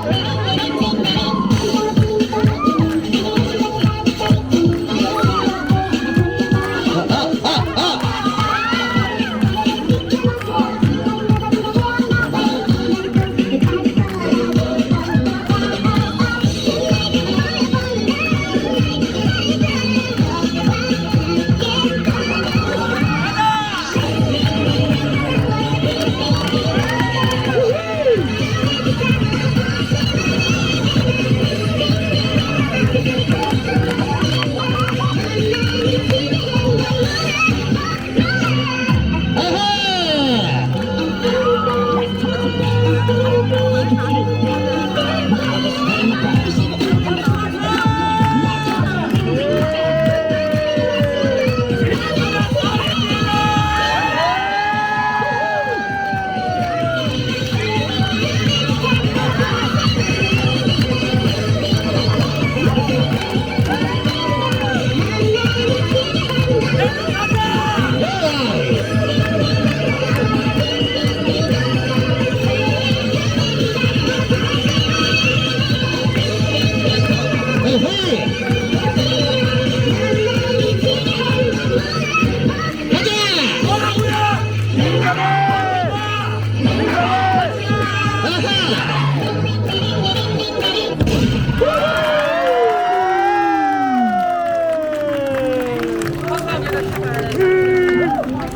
Thank you.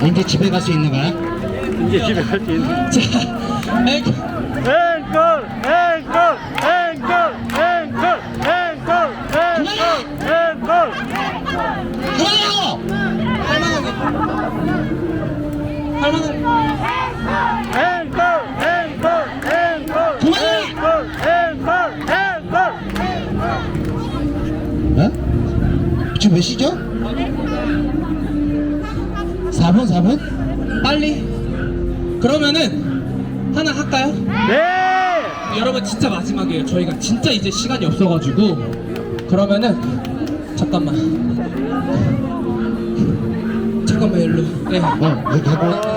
이제 집에 갈 수 있는 거야? 이제 집에 갈 수 있는. 자, 앵콜. 앵콜, 앵콜, 앵콜, 앵콜, 앵콜, 앵콜, 앵콜. 그만하라고! 8만원. 8만원. 앵콜, 앵콜, 앵콜, 그만해! 앵콜, 앵콜, 앵콜. 어? 지금 몇 시죠? 4분, 4분? 빨리 그러면은 하나 할까요? 네. 여러분 진짜 마지막이에요 저희가 진짜 이제 시간이 없어가지고 그러면은 잠깐만 잠깐만 일로 네. 어, 하고. 아, 그렇지.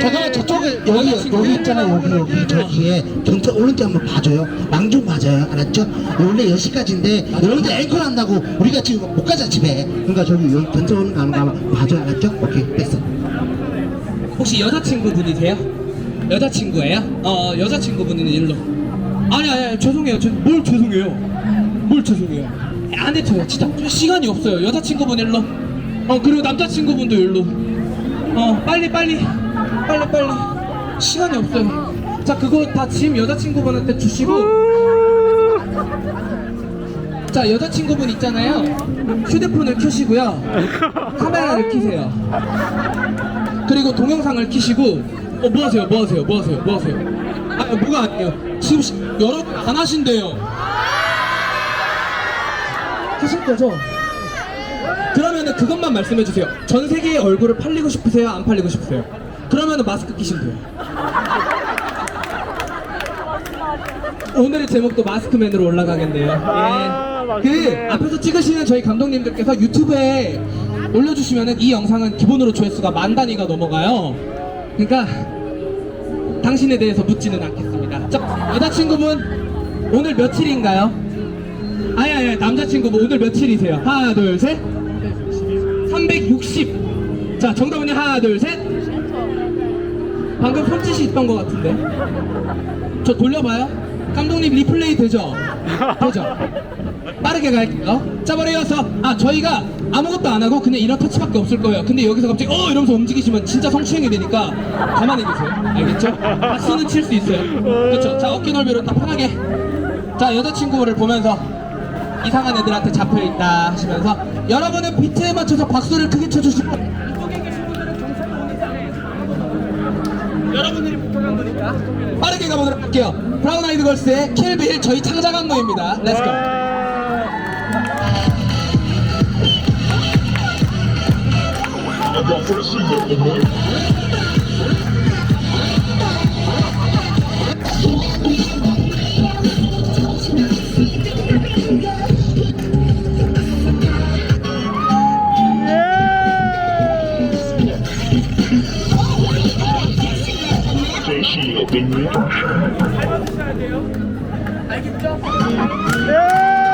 잠깐만, 저쪽에, 여기, 여기 있잖아, 여기, 여기, 저기에. 경찰 오른쪽 한번 봐줘요. 망좀 맞아요. 알았죠? 원래 10시까지인데, 여러분들 앵콜 한다고 우리가 지금 못 가자, 집에. 그러니까 저기 여기 경찰 오는 거 한번 가면 봐줘, 알았죠? 오케이, 됐어. 혹시 여자친구분이세요? 여자친구예요? 어 여자친구분은 일로 아니 아니, 아니 죄송해요 저, 뭘 죄송해요 뭘 죄송해요 안 해줘요 진짜 저 시간이 없어요 여자친구분 일로 어 그리고 남자친구분도 일로 어 빨리 빨리 빨리 빨리. 시간이 없어요. 자 그거 다 짐 여자친구분한테 주시고. 자 여자친구분 있잖아요. 휴대폰을 켜시고요. 카메라를 켜세요. 그리고 동영상을 켜시고. 어 뭐 하세요? 뭐 하세요? 뭐 하세요? 뭐 하세요? 아 뭐가 아니에요? 지금 시, 여러분 안 하신대요. 하실 거죠? 그러면은 그것만 말씀해 주세요. 전 세계의 얼굴을 팔리고 싶으세요? 안 팔리고 싶으세요 그러면은 마스크 끼시면 돼요 오늘의 제목도 마스크맨으로 올라가겠네요 아, 예. 그. 앞에서 찍으시는 저희 감독님들께서 유튜브에 올려주시면은 이 영상은 기본으로 조회수가 만 단위가 넘어가요. 그러니까 당신에 대해서 묻지는 않겠습니다. 자, 여자친구분 오늘 며칠인가요? 아니 아니 남자친구분 오늘 며칠이세요? 하나 둘 셋. 360. 자 정답은요 하나 둘 셋. 방금 손짓이 있던 것 같은데. 저 돌려봐요. 감독님 리플레이 되죠? 되죠? 빠르게 갈게요. 이어서 아 저희가 아무것도 안 하고 그냥 이런 터치밖에 없을 거예요. 근데 여기서 갑자기 어 이러면서 움직이시면 진짜 성추행이 되니까 가만히 계세요. 알겠죠? 박수는 칠 수 있어요. 그렇죠? 자 어깨 넓이로 딱 편하게. 자 여자친구를 보면서 이상한 애들한테 잡혀 있다 하시면서 여러분은 비트에 맞춰서 박수를 크게 쳐주시고 여러분들이 부탁한 거니까 빠르게 가보도록 할게요. 브라운 아이드 걸스의 킬빌 저희 창작 안무입니다. 렛츠고. 예.